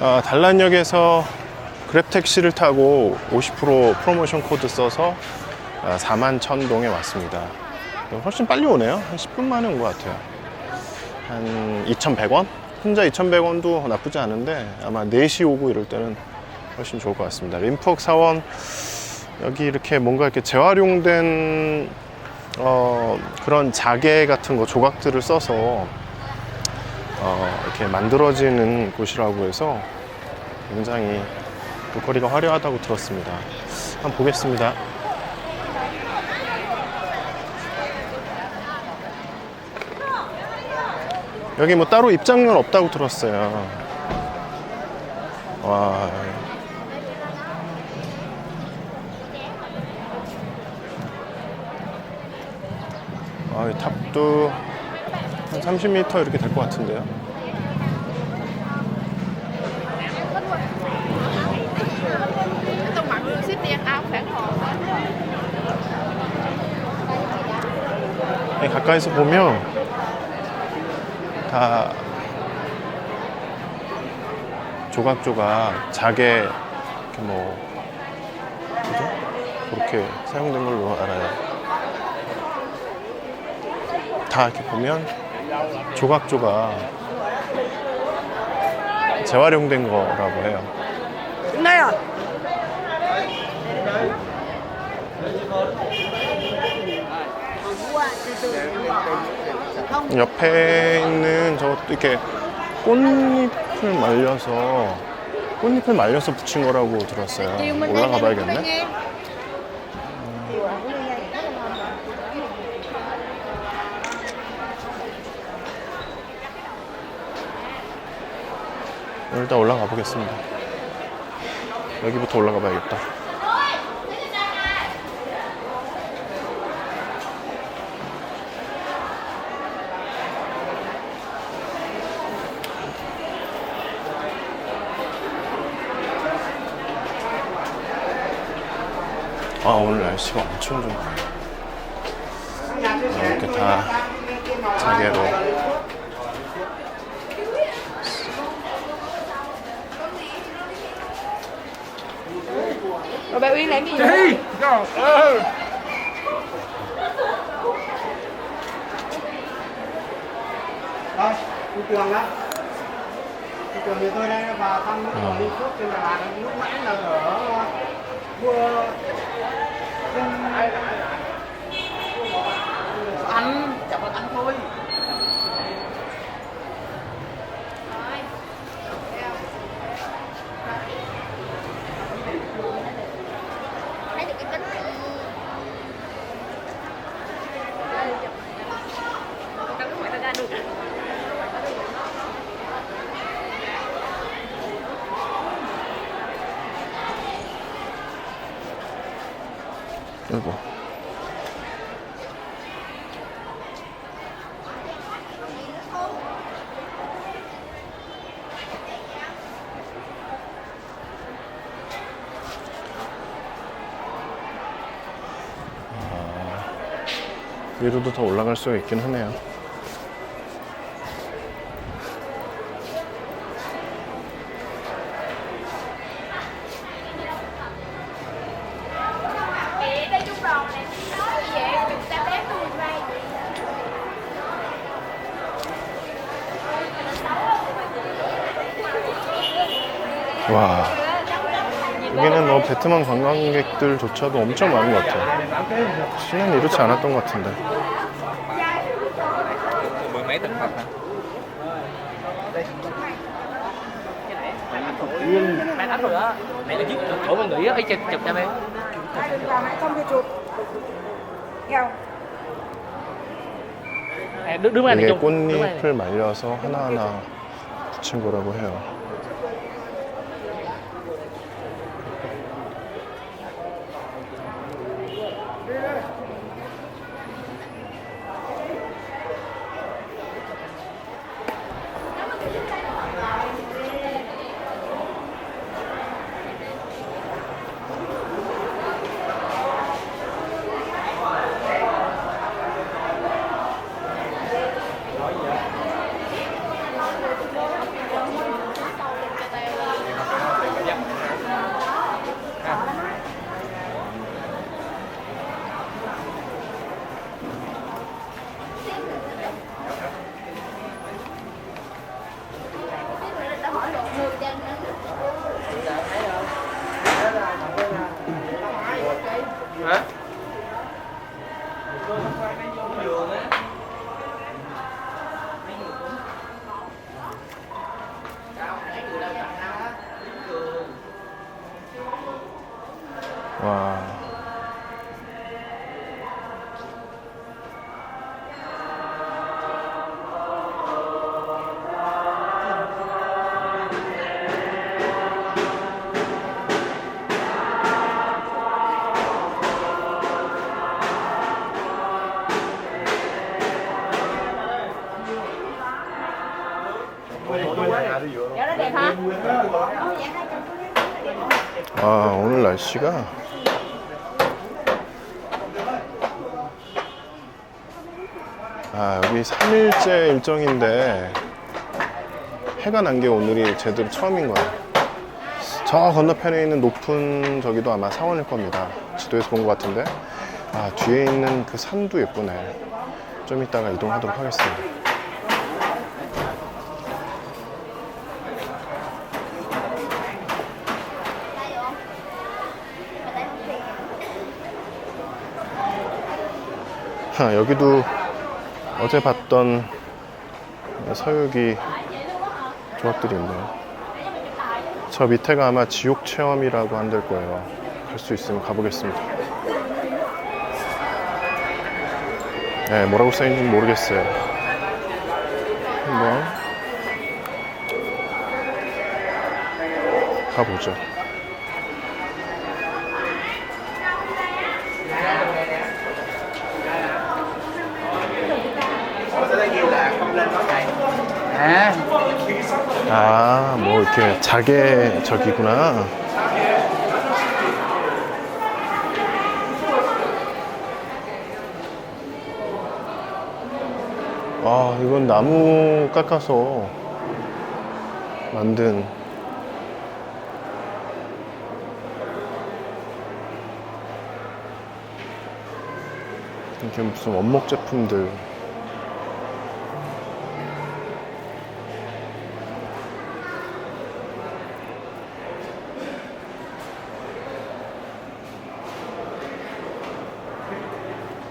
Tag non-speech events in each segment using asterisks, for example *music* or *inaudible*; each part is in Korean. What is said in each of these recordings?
어, 단란역에서 그랩 택시를 타고 50% 프로모션 코드 써서 어, 4만 천동에 왔습니다. 훨씬 빨리 오네요. 한 10분 만에 온 것 같아요. 한 2,100원? 혼자 2,100원도 나쁘지 않은데 아마 4시 오고 이럴 때는 훨씬 좋을 것 같습니다. 림프웍 사원 여기 이렇게 뭔가 이렇게 재활용된 어, 그런 자개 같은 거 조각들을 써서 어, 이렇게 만들어지는 곳이라고 해서 굉장히 볼거리가 화려하다고 들었습니다. 한번 보겠습니다. 여기 뭐 따로 입장료는 없다고 들었어요. 와. 아, 이 탑도 한 30m 이렇게 될 것 같은데요. 아니, 가까이서 보면 다 조각조각 자개 이렇게 뭐 그죠? 그렇게 사용된 걸로 알아요. 다 이렇게 보면 조각조각 재활용된 거라고 해요. À 옆에 있는 저것도 이렇게 꽃잎을 말려서 꽃잎을 말려서 붙인 거라고 들었어요. 올라가 봐야겠네. 일단 올라가 보겠습니다. 여기부터 올라가 봐야겠다. 아 오늘 날씨가 엄청 좋네. 아, 이렇게 다 자개로 Rồi bà Uyên làm gì Đi vậy? Rồi ừ. Thôi, thị trường đó. Thị trường thì tôi đang vào thăm mấy Ờ. đi trước trên Đà Lạt lúc nãy là ở vua anh 위로도 더 올라갈 수가 있긴 하네요. 와, 여기는 뭐 베트남 관광객들조차도 엄청 많은 것 같아요. 시내는 이렇지 않았던 것 같은데. Rồi đó chỗ á ấy chụp chụp cho 아, 이게 꽃잎을 말려서 하나하나 붙인 거라고 해요. 날씨가 아, 여기 3일째 일정인데 해가 난 게 오늘이 제대로 처음인 거야. 저 건너편에 있는 높은 저기도 아마 사원일 겁니다. 지도에서 본 것 같은데. 아, 뒤에 있는 그 산도 예쁘네. 좀 이따가 이동하도록 하겠습니다. 하, 여기도 어제 봤던 서유기 조합들이 있네요. 저 밑에가 아마 지옥 체험이라고 한들 거예요. 갈 수 있으면 가보겠습니다. 네, 뭐라고 써있는지 모르겠어요. 한번 가보죠. 이렇게 자개 저기구나. 아, 이건 나무 깎아서 만든 이게 무슨 원목 제품들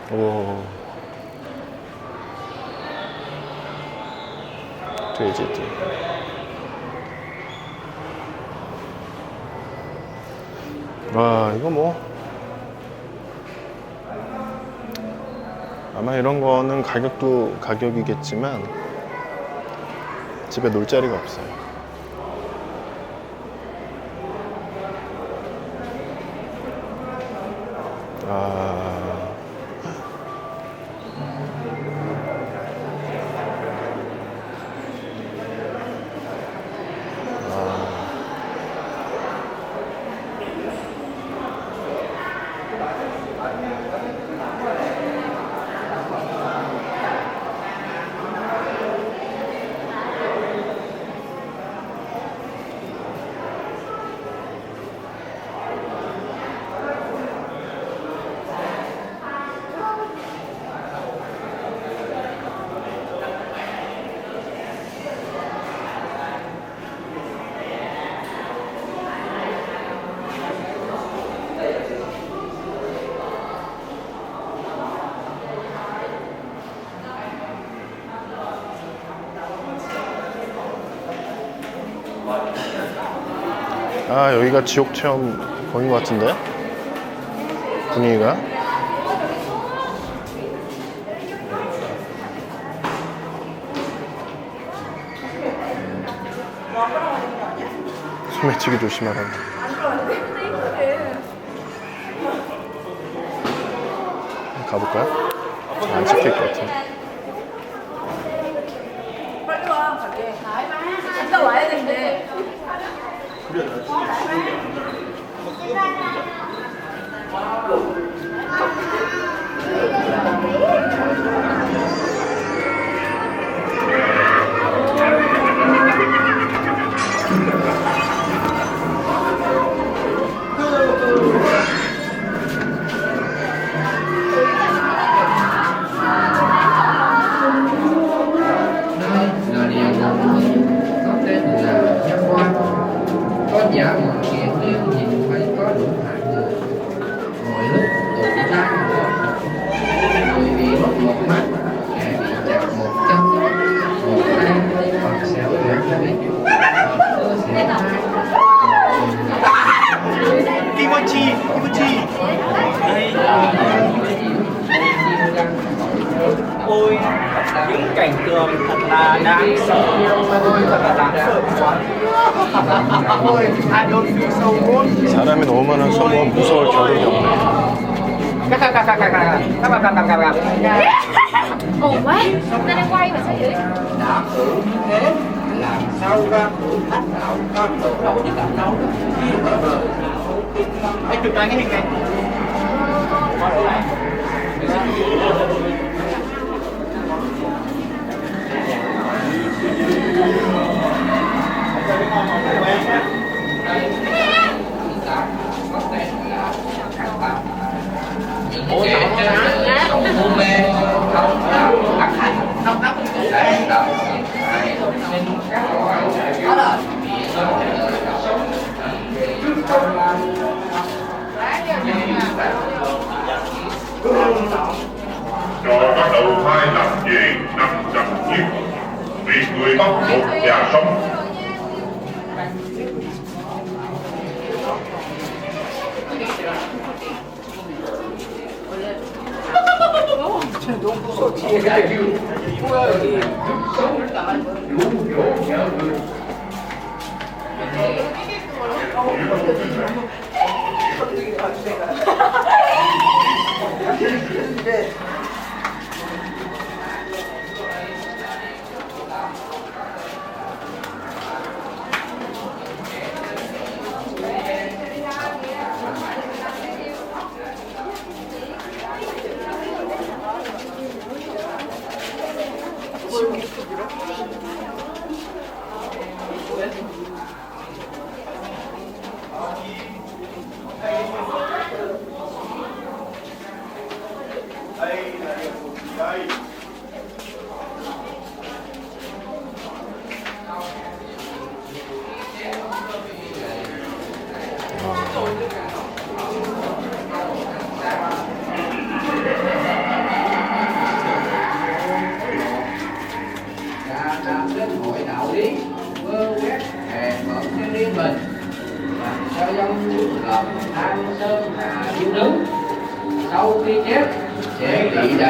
오. 돼지들. 와, 이거 뭐. 아마 이런 거는 가격도 가격이겠지만 집에 놀 자리가 없어요. 아. 아 여기가 지옥 체험 거긴 것 같은데 분위기가? 소매치기 조심하라 가볼까요? 안 찍힐 것 같아 빨리 와 가게. 이따 와야 Thank you. đã hữu như thế làm sao ra thử thách đạo các tổ đầu như đạo đâu khi mở vở anh chụp lại cái hình này. Có chỗ này Ủa, không, không, không, không, không, không, không, không, không, không, không, đánh đập hại các loại sống trước công an cho bắt đầu hai làm gì năm trăm chiếc. Vì người bắt lột nhà sống. 농구소 뒤에 뭐야 여기 서울 나가는 거 근데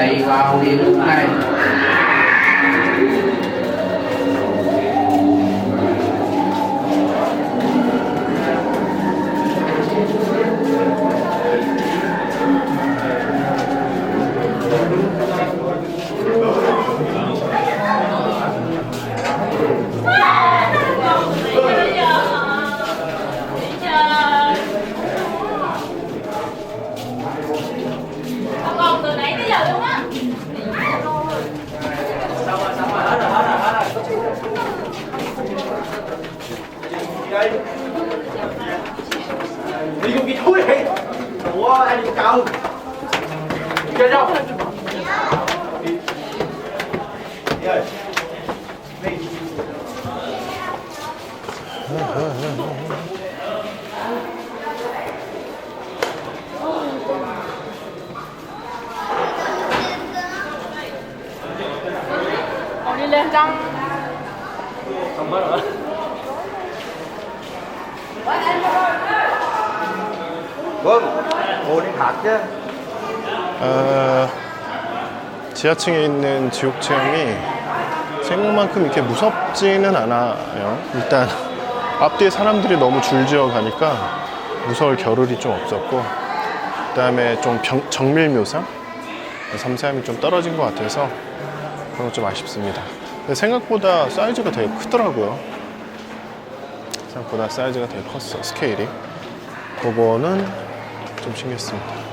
கைவாவில் நடக்கும் đi thật chứ 어, 지하층에 있는 지옥 체험이 생각만큼 이렇게 무섭지는 않아요. 일단 앞뒤에 사람들이 너무 줄지어 가니까 무서울 겨를이 좀 없었고 그다음에 좀 병- 정밀 묘사? 섬세함이 좀 떨어진 것 같아서 그런 거 좀 아쉽습니다. 생각보다 사이즈가 되게 크더라고요. 생각보다 사이즈가 되게 컸어 스케일이. 그거는 좀 신기했습니다.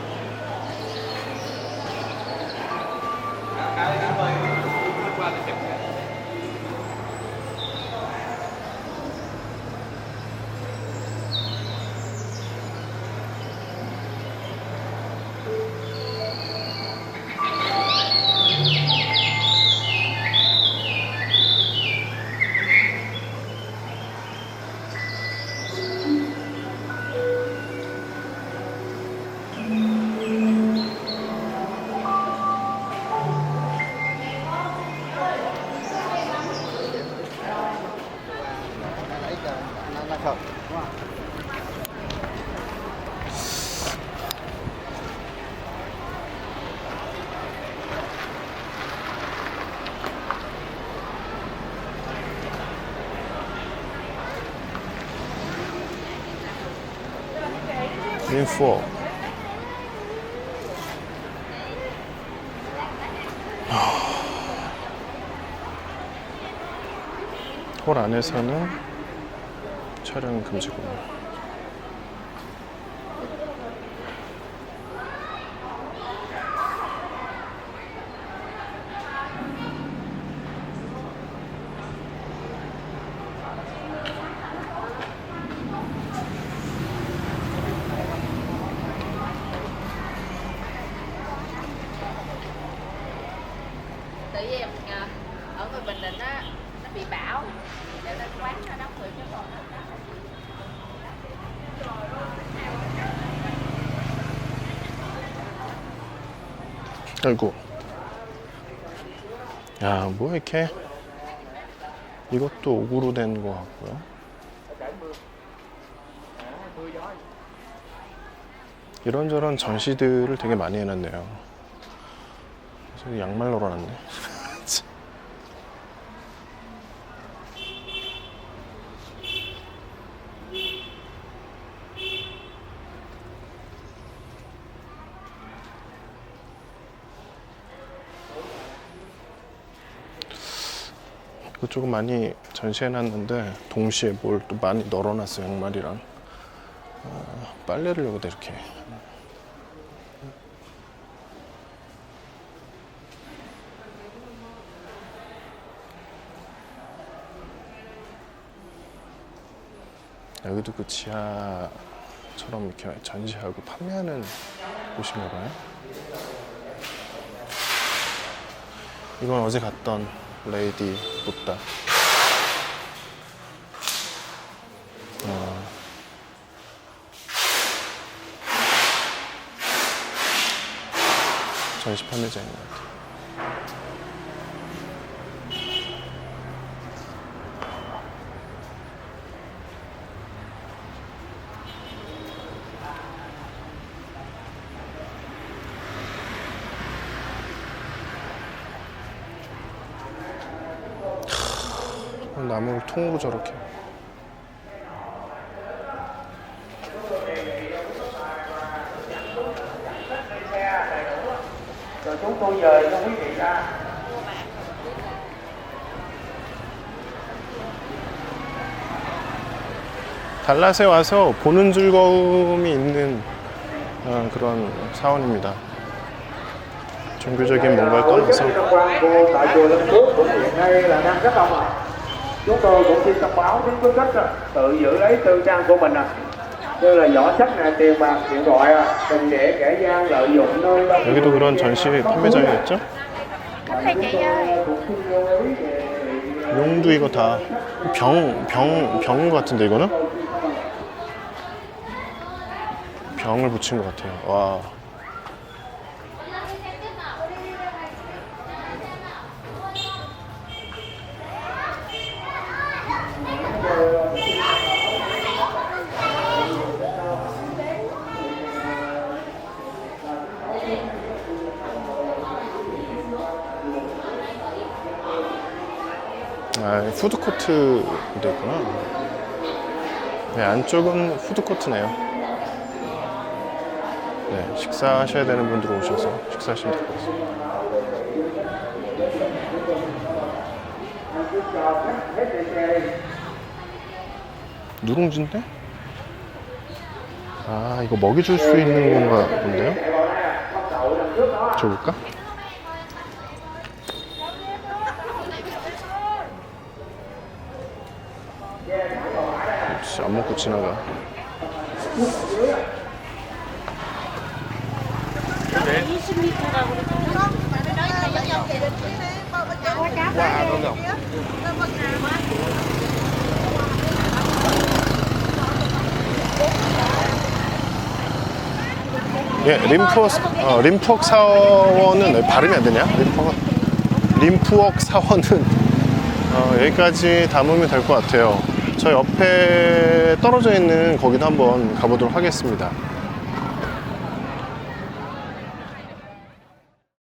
자. Green 4. *sighs* 홀 안에서는 촬영 금지군요. 아이고. 야, 뭐 이렇게 이것도 옥으로 된 거 같고요. 이런저런 전시들을 되게 많이 해놨네요. 양말 널어놨네. 조금 많이 전시해놨는데 동시에 뭘 또 많이 널어놨어요 양말이랑. 아, 빨래를 여기다 이렇게. 여기도 그 지하처럼 이렇게 전시하고 판매하는 곳인가 봐요. 이건 어제 갔던 레이디 부다. 어. 전시 판매자인 것 같아요. 나무를 통으로 저렇게. 달랏에 와서 보는 즐거움이 있는 어, 그런 사원입니다. 종교적인 뭔가를 떠나서 chúng tôi cũng xin thông báo đến quý khách á, tự giữ lấy tư trang của mình à như là giỏ sách này tiền bạc điện thoại à đừng để kẻ gian lợi dụng nơi 여기도 그런 전시 판매장이었죠? 용도 이거 다 병, 병, 병인 것 같은데 이거는? 병을 붙인 것 같아요. 와. 아, 푸드코트도 있구나. 네, 안쪽은 푸드코트네요. 네, 식사하셔야 되는 분들 오셔서 식사하시면 될 것 같습니다. 누룽지인데? 아, 이거 먹이 줄 수 있는 건가 본데요? 줘볼까? 안 먹고 지나가. 예, 림프 어, 림프웍 사원은 발음이 안 되냐? 림프웍 림프웍 사원은 어, 여기까지 담으면 될 것 같아요. 저 옆에 떨어져 있는 거기도 한번 가보도록 하겠습니다.